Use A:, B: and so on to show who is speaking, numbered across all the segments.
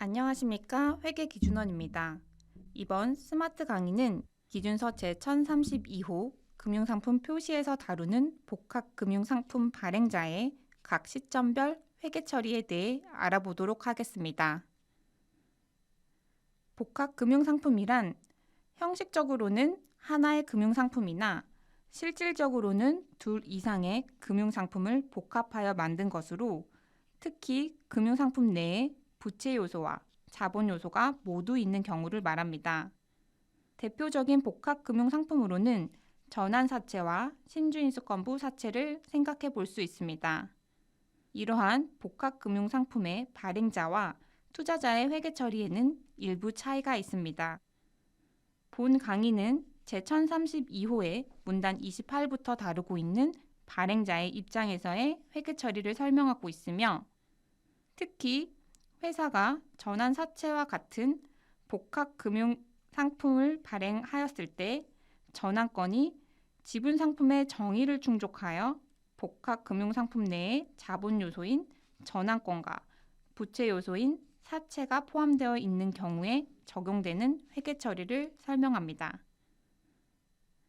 A: 안녕하십니까 회계 기준원입니다. 이번 스마트 강의는 기준서 제1032호 금융상품 표시에서 다루는 복합금융상품 발행자의 각 시점별 회계 처리에 대해 알아보도록 하겠습니다. 복합금융상품이란 형식적으로는 하나의 금융상품이나 실질적으로는 둘 이상의 금융상품을 복합하여 만든 것으로 특히 금융상품 내에 부채 요소와 자본 요소가 모두 있는 경우를 말합니다. 대표적인 복합 금융 상품으로는 전환 사채와 신주인수권부 사채를 생각해 볼 수 있습니다. 이러한 복합 금융 상품의 발행자와 투자자의 회계 처리에는 일부 차이가 있습니다. 본 강의는 제1032호의 문단 28부터 다루고 있는 발행자의 입장에서의 회계 처리를 설명하고 있으며 특히 회사가 전환 사채와 같은 복합 금융 상품을 발행하였을 때 전환권이 지분 상품의 정의를 충족하여 복합 금융 상품 내에 자본 요소인 전환권과 부채 요소인 사채가 포함되어 있는 경우에 적용되는 회계 처리를 설명합니다.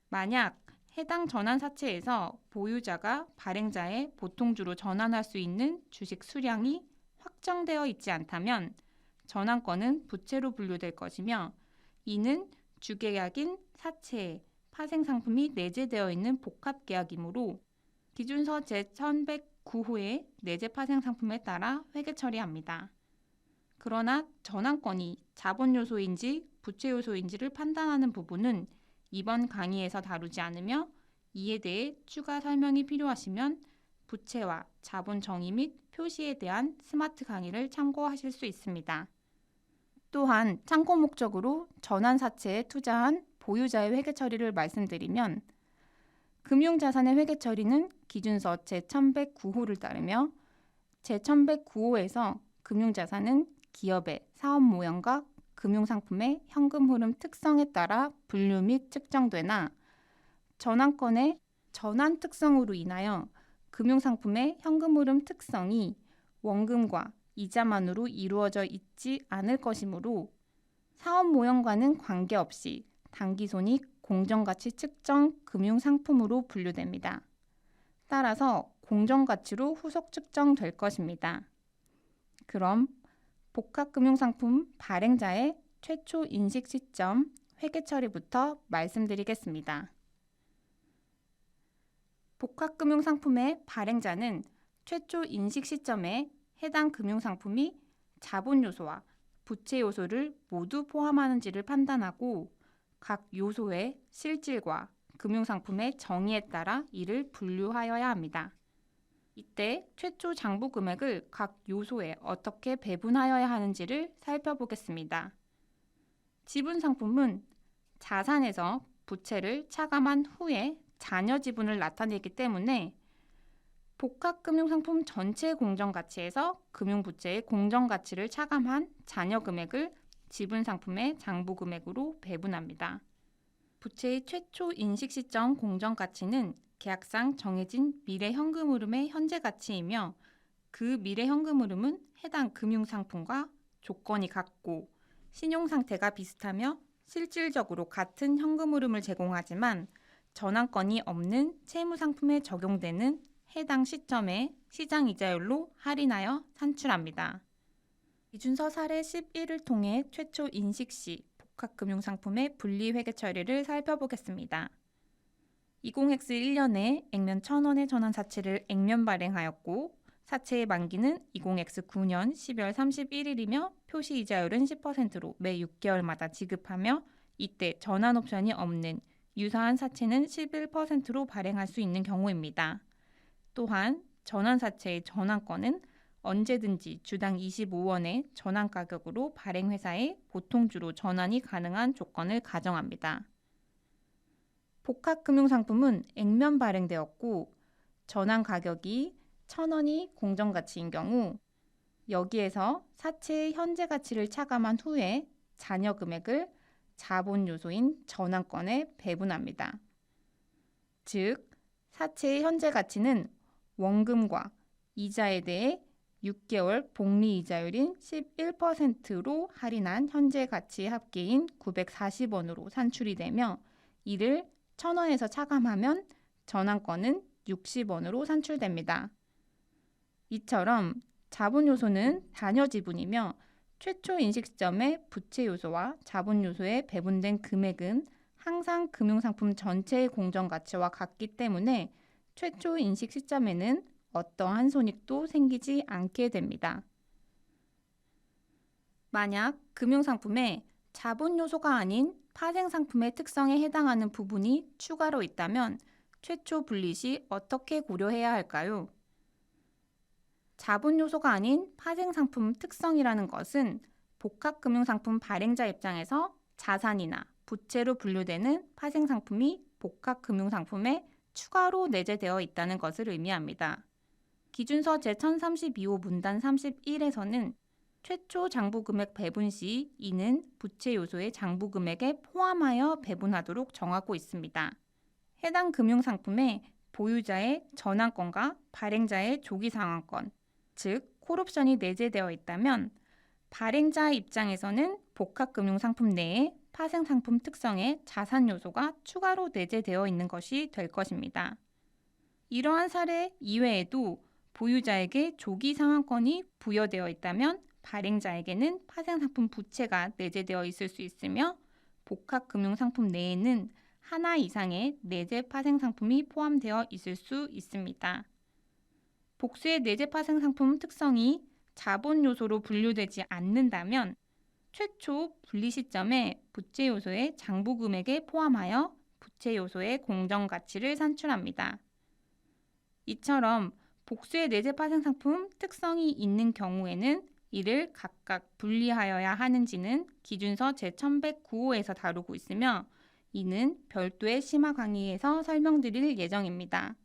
A: 만약 해당 전환 사채에서 보유자가 발행자의 보통주로 전환할 수 있는 주식 수량이 확정되어 있지 않다면 전환권은 부채로 분류될 것이며 이는 주계약인 사채에 파생 상품이 내재되어 있는 복합 계약이므로 기준서 제1109호의 내재 파생 상품에 따라 회계 처리합니다. 그러나 전환권이 자본 요소인지 부채 요소인지를 판단하는 부분은 이번 강의에서 다루지 않으며 이에 대해 추가 설명이 필요하시면 부채와 자본 정의 및 표시에 대한 스마트 강의를 참고하실 수 있습니다. 또한 참고 목적으로 전환 사채에 투자한 보유자의 회계 처리를 말씀드리면 금융자산의 회계 처리는 기준서 제1109호를 따르며 제1109호에서 금융자산은 기업의 사업 모형과 금융상품의 현금 흐름 특성에 따라 분류 및 측정되나 전환권의 전환 특성으로 인하여 금융상품의 현금 흐름 특성이 원금과 이자만으로 이루어져 있지 않을 것이므로 사업 모형과는 관계없이 단기손익 공정가치 측정 금융상품으로 분류됩니다. 따라서 공정가치로 후속 측정될 것입니다. 그럼 복합금융상품 발행자의 최초 인식 시점 회계 처리부터 말씀드리겠습니다. 복합금융상품의 발행자는 최초 인식 시점에 해당 금융상품이 자본 요소와 부채 요소를 모두 포함하는지를 판단하고 각 요소의 실질과 금융상품의 정의에 따라 이를 분류하여야 합니다. 이때 최초 장부 금액을 각 요소에 어떻게 배분하여야 하는지를 살펴보겠습니다. 지분 상품은 자산에서 부채를 차감한 후에 잔여 지분을 나타내기 때문에 복합금융상품 전체 공정가치에서 금융부채의 공정가치를 차감한 잔여 금액을 지분 상품의 장부 금액으로 배분합니다. 부채의 최초 인식 시점 공정가치는 계약상 정해진 미래 현금 흐름의 현재 가치이며 그 미래 현금 흐름은 해당 금융상품과 조건이 같고 신용 상태가 비슷하며 실질적으로 같은 현금 흐름을 제공하지만 전환권이 없는 채무 상품에 적용되는 해당 시점에 시장 이자율로 할인하여 산출합니다. 기준서 사례 11을 통해 최초 인식 시 복합금융상품의 분리회계 처리를 살펴보겠습니다. 20X 1년에 액면 1,000원의 전환 사채를 액면 발행하였고 사채의 만기는 20X 9년 12월 31일이며 표시 이자율은 10%로 매 6개월마다 지급하며 이때 전환 옵션이 없는 유사한 사채는 11%로 발행할 수 있는 경우입니다. 또한 전환사채의 전환권은 언제든지 주당 25원의 전환 가격으로 발행 회사에 보통주로 전환이 가능한 조건을 가정합니다. 복합금융상품은 액면 발행되었고 전환 가격이 1,000원이 공정가치인 경우 여기에서 사채의 현재 가치를 차감한 후에 잔여 금액을 자본 요소인 전환권에 배분합니다. 즉, 사채의 현재 가치는 원금과 이자에 대해 6개월 복리 이자율인 11%로 할인한 현재 가치 합계인 940원으로 산출이 되며 이를 1000원에서 차감하면 전환권은 60원으로 산출됩니다. 이처럼 자본 요소는 단여 지분이며 최초 인식 시점의 부채 요소와 자본 요소에 배분된 금액은 항상 금융상품 전체의 공정 가치와 같기 때문에 최초 인식 시점에는 어떠한 손익도 생기지 않게 됩니다. 만약 금융상품에 자본 요소가 아닌 파생상품의 특성에 해당하는 부분이 추가로 있다면 최초 분리 시 어떻게 고려해야 할까요? 자본 요소가 아닌 파생 상품 특성이라는 것은 복합금융상품 발행자 입장에서 자산이나 부채로 분류되는 파생 상품이 복합금융상품에 추가로 내재되어 있다는 것을 의미합니다. 기준서 제1032호 문단 31에서는 최초 장부금액 배분 시 이는 부채 요소의 장부금액에 포함하여 배분하도록 정하고 있습니다. 해당 금융상품의 보유자의 전환권과 발행자의 조기 상환권, 즉 콜옵션이 내재되어 있다면 발행자 입장에서는 복합금융상품 내에 파생상품 특성의 자산 요소가 추가로 내재되어 있는 것이 될 것입니다. 이러한 사례 이외에도 보유자에게 조기 상환권이 부여되어 있다면 발행자에게는 파생상품 부채가 내재되어 있을 수 있으며 복합금융상품 내에는 하나 이상의 내재 파생상품이 포함되어 있을 수 있습니다. 복수의 내재 파생 상품 특성이 자본 요소로 분류되지 않는다면 최초 분리 시점에 부채 요소의 장부 금액에 포함하여 부채 요소의 공정 가치를 산출합니다. 이처럼 복수의 내재 파생 상품 특성이 있는 경우에는 이를 각각 분리하여야 하는지는 기준서 제1109호에서 다루고 있으며 이는 별도의 심화 강의에서 설명드릴 예정입니다.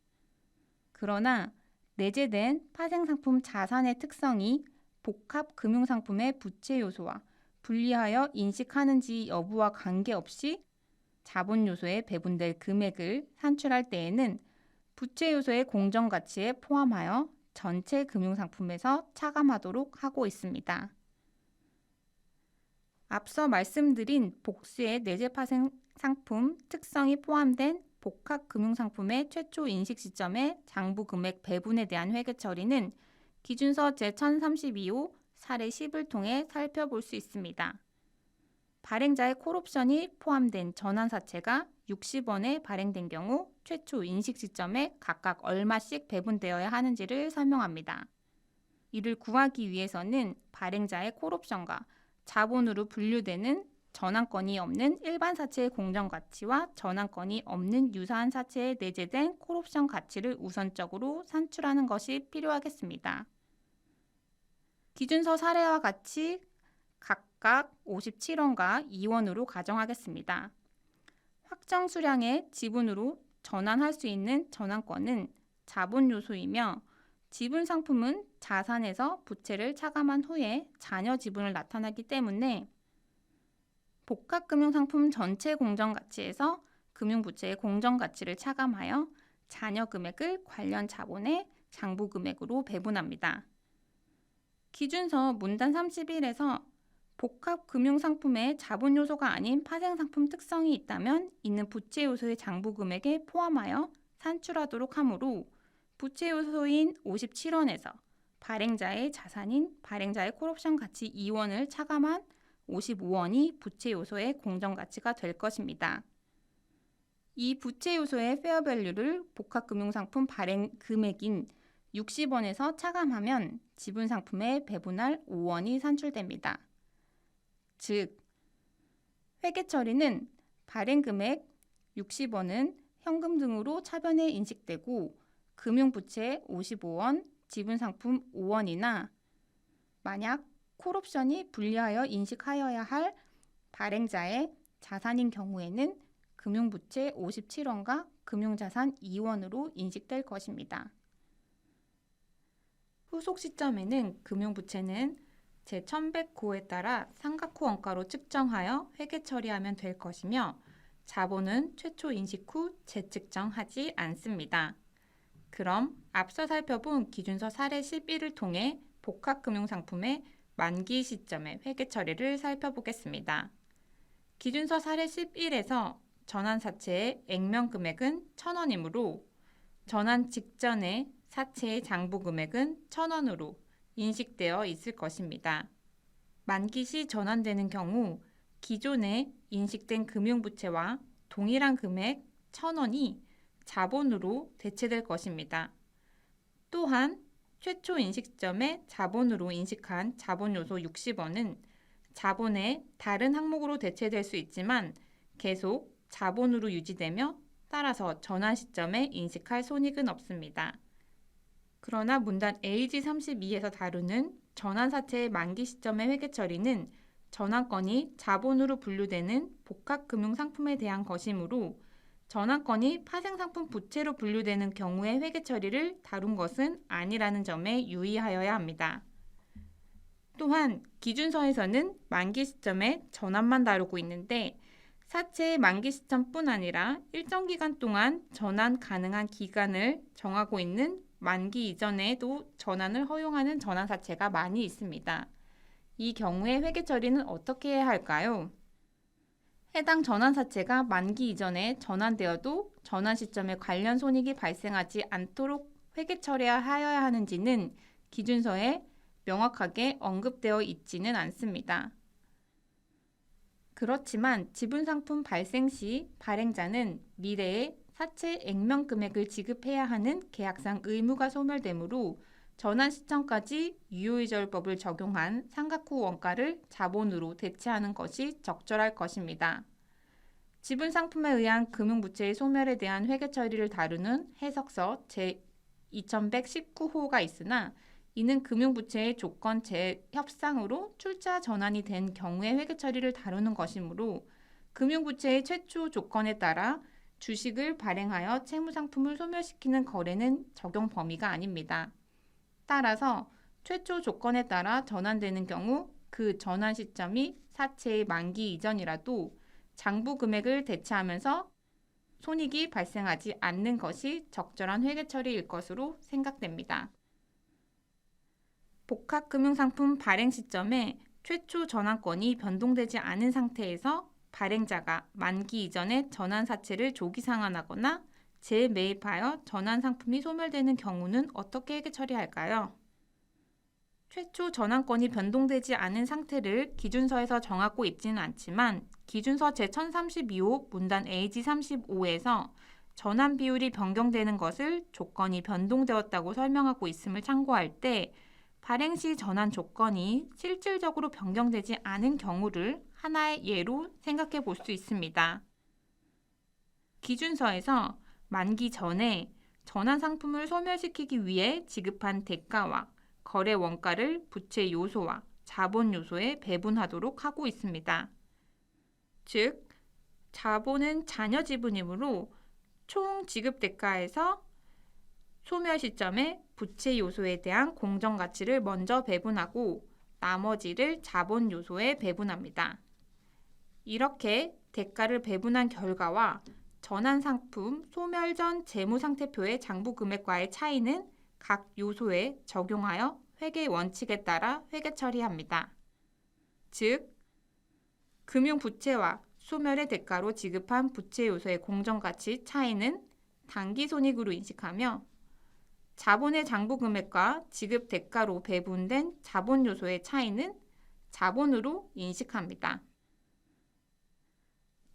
A: 그러나 내재된 파생상품 자산의 특성이 복합 금융상품의 부채 요소와 분리하여 인식하는지 여부와 관계없이 자본 요소에 배분될 금액을 산출할 때에는 부채 요소의 공정 가치에 포함하여 전체 금융상품에서 차감하도록 하고 있습니다. 앞서 말씀드린 복수의 내재 파생 상품 특성이 포함된 복합 금융상품의 최초 인식 시점의 장부 금액 배분에 대한 회계 처리는 기준서 제1032호 사례 10을 통해 살펴볼 수 있습니다. 발행자의 콜옵션이 포함된 전환사채가 60원에 발행된 경우 최초 인식 시점에 각각 얼마씩 배분되어야 하는지를 설명합니다. 이를 구하기 위해서는 발행자의 콜옵션과 자본으로 분류되는 전환권이 없는 일반 사채의 공정 가치와 전환권이 없는 유사한 사채에 내재된 콜옵션 가치를 우선적으로 산출하는 것이 필요하겠습니다. 기준서 사례와 같이 각각 57원과 2원으로 가정하겠습니다. 확정 수량의 지분으로 전환할 수 있는 전환권은 자본 요소이며 지분 상품은 자산에서 부채를 차감한 후에 잔여 지분을 나타나기 때문에 복합금융상품 전체 공정가치에서 금융부채의 공정가치를 차감하여 잔여 금액을 관련 자본의 장부 금액으로 배분합니다. 기준서 문단 31에서 복합 금융 상품의 자본 요소가 아닌 파생 상품 특성이 있다면 이는 부채 요소의 장부 금액에 포함하여 산출하도록 하므로 부채 요소인 57원에서 발행자의 자산인 발행자의 콜옵션 가치 2원을 차감한 55원이 부채 요소의 공정 가치가 될 것입니다. 이 부채 요소의 페어밸류를 복합금융상품 발행 금액인 60원에서 차감하면 지분 상품에 배분할 5원이 산출됩니다. 즉, 회계 처리는 발행 금액 60원은 현금 등으로 차변에 인식되고 금융부채 55원, 지분 상품 5원이나 만약 콜옵션이 분리하여 인식하여야 할 발행자의 자산인 경우에는 금융부채 57원과 금융자산 2원으로 인식될 것입니다. 후속 시점에는 금융부채는 제1109호에 따라 삼각호 원가로 측정하여 회계 처리하면 될 것이며 자본은 최초 인식 후 재측정하지 않습니다. 그럼 앞서 살펴본 기준서 사례 11을 통해 복합금융상품의 만기 시점의 회계 처리를 살펴보겠습니다. 기준서 사례 11에서 전환 사채의 액면 금액은 1,000원이므로 전환 직전에 사채의 장부 금액은 1,000원으로 인식되어 있을 것입니다. 만기 시 전환되는 경우 기존에 인식된 금융부채와 동일한 금액 1,000원이 자본으로 대체될 것입니다. 또한 최초 인식 시점에 자본으로 인식한 자본 요소 60원은 자본의 다른 항목으로 대체될 수 있지만 계속 자본으로 유지되며 따라서 전환 시점에 인식할 손익은 없습니다. 그러나 문단 AG32에서 다루는 전환사채의 만기 시점의 회계 처리는 전환권이 자본으로 분류되는 복합금융상품에 대한 것이므로 전환권이 파생상품 부채로 분류되는 경우의 회계 처리를 다룬 것은 아니라는 점에 유의하여야 합니다. 또한 기준서에서는 만기 시점에 전환만 다루고 있는데 사채의 만기 시점뿐 아니라 일정 기간 동안 전환 가능한 기간을 정하고 있는 만기 이전에도 전환을 허용하는 전환 사채가 많이 있습니다. 이 경우에 회계 처리는 어떻게 해야 할까요? 해당 전환 사채가 만기 이전에 전환되어도 전환 시점에 관련 손익이 발생하지 않도록 회계 처리하여야 하는지는 기준서에 명확하게 언급되어 있지는 않습니다. 그렇지만 지분상품 발생 시 발행자는 미래에 사채 액면 금액을 지급해야 하는 계약상 의무가 소멸되므로 전환 시점까지 유효이절법을 적용한 상각후 원가를 자본으로 대체하는 것이 적절할 것입니다. 지분 상품에 의한 금융부채의 소멸에 대한 회계 처리를 다루는 해석서 제 2119호가 있으나 이는 금융부채의 조건 재협상으로 출자 전환이 된 경우의 회계 처리를 다루는 것이므로 금융부채의 최초 조건에 따라 주식을 발행하여 채무상품을 소멸시키는 거래는 적용 범위가 아닙니다. 따라서 최초 조건에 따라 전환되는 경우 그 전환 시점이 사채의 만기 이전이라도 장부 금액을 대체하면서 손익이 발생하지 않는 것이 적절한 회계 처리일 것으로 생각됩니다. 복합금융상품 발행 시점에 최초 전환권이 변동되지 않은 상태에서 발행자가 만기 이전에 전환 사채를 조기 상환하거나 재매입하여 전환 상품이 소멸되는 경우는 어떻게 처리할까요? 최초 전환권이 변동되지 않은 상태를 기준서에서 정하고 있지는 않지만 기준서 제1032호 문단 AG35에서 전환 비율이 변경되는 것을 조건이 변동되었다고 설명하고 있음을 참고할 때 발행 시 전환 조건이 실질적으로 변경되지 않은 경우를 하나의 예로 생각해 볼 수 있습니다. 기준서에서 만기 전에 전환 상품을 소멸시키기 위해 지급한 대가와 거래 원가를 부채 요소와 자본 요소에 배분하도록 하고 있습니다. 즉, 자본은 잔여 지분이므로 총 지급 대가에서 소멸 시점에 부채 요소에 대한 공정 가치를 먼저 배분하고 나머지를 자본 요소에 배분합니다. 이렇게 대가를 배분한 결과와 전환 상품 소멸 전 재무 상태표의 장부 금액과의 차이는 각 요소에 적용하여 회계 원칙에 따라 회계 처리합니다. 즉, 금융 부채와 소멸의 대가로 지급한 부채 요소의 공정 가치 차이는 단기 손익으로 인식하며 자본의 장부 금액과 지급 대가로 배분된 자본 요소의 차이는 자본으로 인식합니다.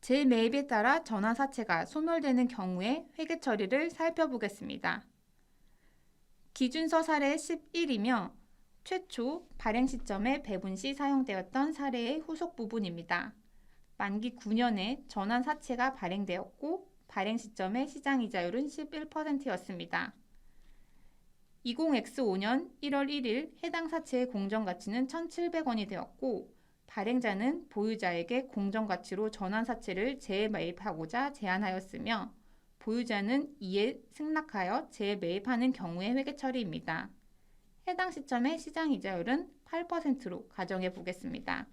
A: 재매입에 따라 전환 사채가 소멸되는 경우의 회계 처리를 살펴보겠습니다. 기준서 사례 11이며 최초 발행 시점에 배분 시 사용되었던 사례의 후속 부분입니다. 만기 9년에 전환 사채가 발행되었고 발행 시점의 시장 이자율은 11%였습니다. 20X5년 1월 1일 해당 사채의 공정 가치는 1,700원이 되었고 발행자는 보유자에게 공정가치로 전환사채를 재매입하고자 제안하였으며 보유자는 이에 승낙하여 재매입하는 경우의 회계 처리입니다. 해당 시점의 시장 이자율은 8%로 가정해 보겠습니다.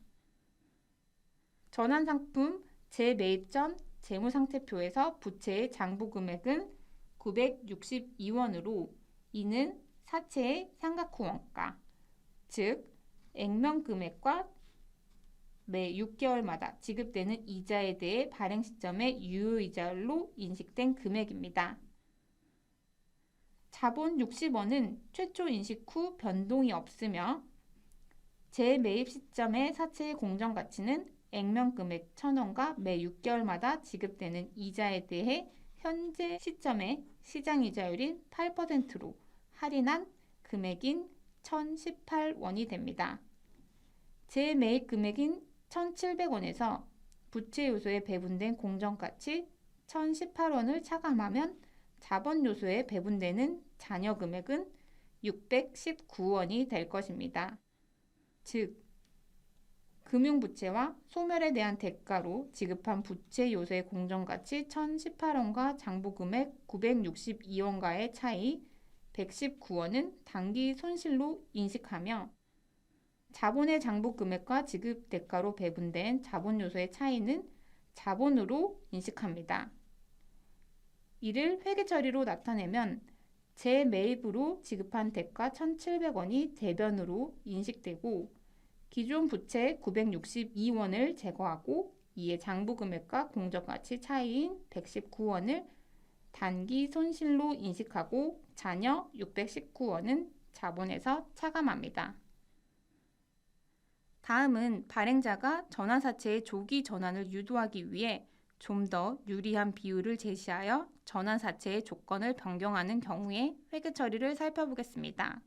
A: 전환상품 재매입 전 재무상태표에서 부채의 장부 금액은 962원으로 이는 사채의 상각 후 원가, 즉 액면 금액과 매 6개월마다 지급되는 이자에 대해 발행 시점의 유효이자로 인식된 금액입니다. 자본 60원은 최초 인식 후 변동이 없으며 재매입 시점의 사채의 공정가치는 액면 금액 1,000원과 매 6개월마다 지급되는 이자에 대해 현재 시점의 시장이자율인 8%로 할인한 금액인 1,018원이 됩니다. 재매입 금액인 1,700원에서 부채 요소에 배분된 공정가치 1,018원을 차감하면 자본 요소에 배분되는 잔여 금액은 619원이 될 것입니다. 즉, 금융부채와 소멸에 대한 대가로 지급한 부채 요소의 공정가치 1,018원과 장부금액 962원가의 차이 119원은 단기 손실로 인식하며 자본의 장부 금액과 지급 대가로 배분된 자본 요소의 차이는 자본으로 인식합니다. 이를 회계 처리로 나타내면 재매입으로 지급한 대가 1,700원이 대변으로 인식되고 기존 부채 962원을 제거하고 이에 장부 금액과 공정가치 차이인 119원을 단기 손실로 인식하고 잔여 619원은 자본에서 차감합니다. 다음은 발행자가 전환사채의 조기 전환을 유도하기 위해 좀 더 유리한 비율을 제시하여 전환사채의 조건을 변경하는 경우에 회계 처리를 살펴보겠습니다.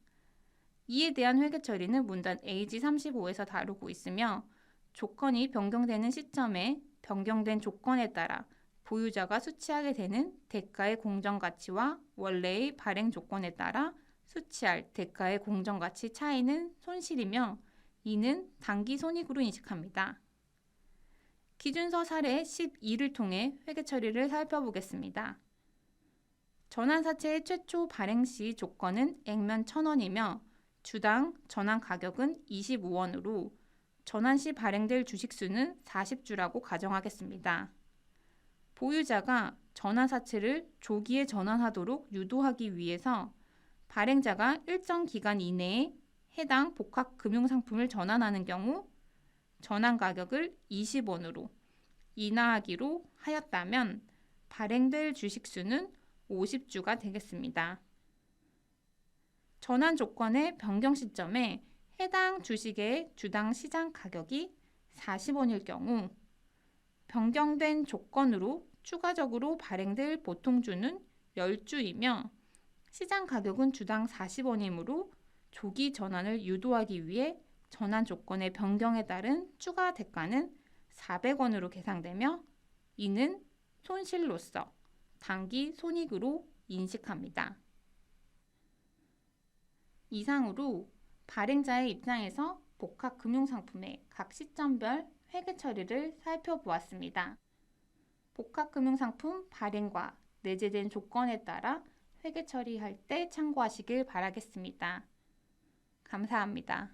A: 이에 대한 회계 처리는 문단 AG35에서 다루고 있으며 조건이 변경되는 시점에 변경된 조건에 따라 보유자가 수취하게 되는 대가의 공정가치와 원래의 발행 조건에 따라 수취할 대가의 공정가치 차이는 손실이며 이는 단기 손익으로 인식합니다. 기준서 사례 12를 통해 회계 처리를 살펴보겠습니다. 전환사채의 최초 발행 시 조건은 액면 1,000원이며 주당 전환 가격은 25원으로 전환 시 발행될 주식수는 40주라고 가정하겠습니다. 보유자가 전환사채를 조기에 전환하도록 유도하기 위해서 발행자가 일정 기간 이내에 해당 복합 금융 상품을 전환하는 경우 전환 가격을 20원으로 인하하기로 하였다면 발행될 주식 수는 50주가 되겠습니다. 전환 조건의 변경 시점에 해당 주식의 주당 시장 가격이 40원일 경우 변경된 조건으로 추가적으로 발행될 보통주는 10주이며 시장 가격은 주당 40원이므로 조기 전환을 유도하기 위해 전환 조건의 변경에 따른 추가 대가는 400원으로 계상되며 이는 손실로서 단기 손익으로 인식합니다. 이상으로 발행자의 입장에서 복합 금융상품의 각 시점별 회계 처리를 살펴보았습니다. 복합 금융상품 발행과 내재된 조건에 따라 회계 처리할 때 참고하시길 바라겠습니다. 감사합니다.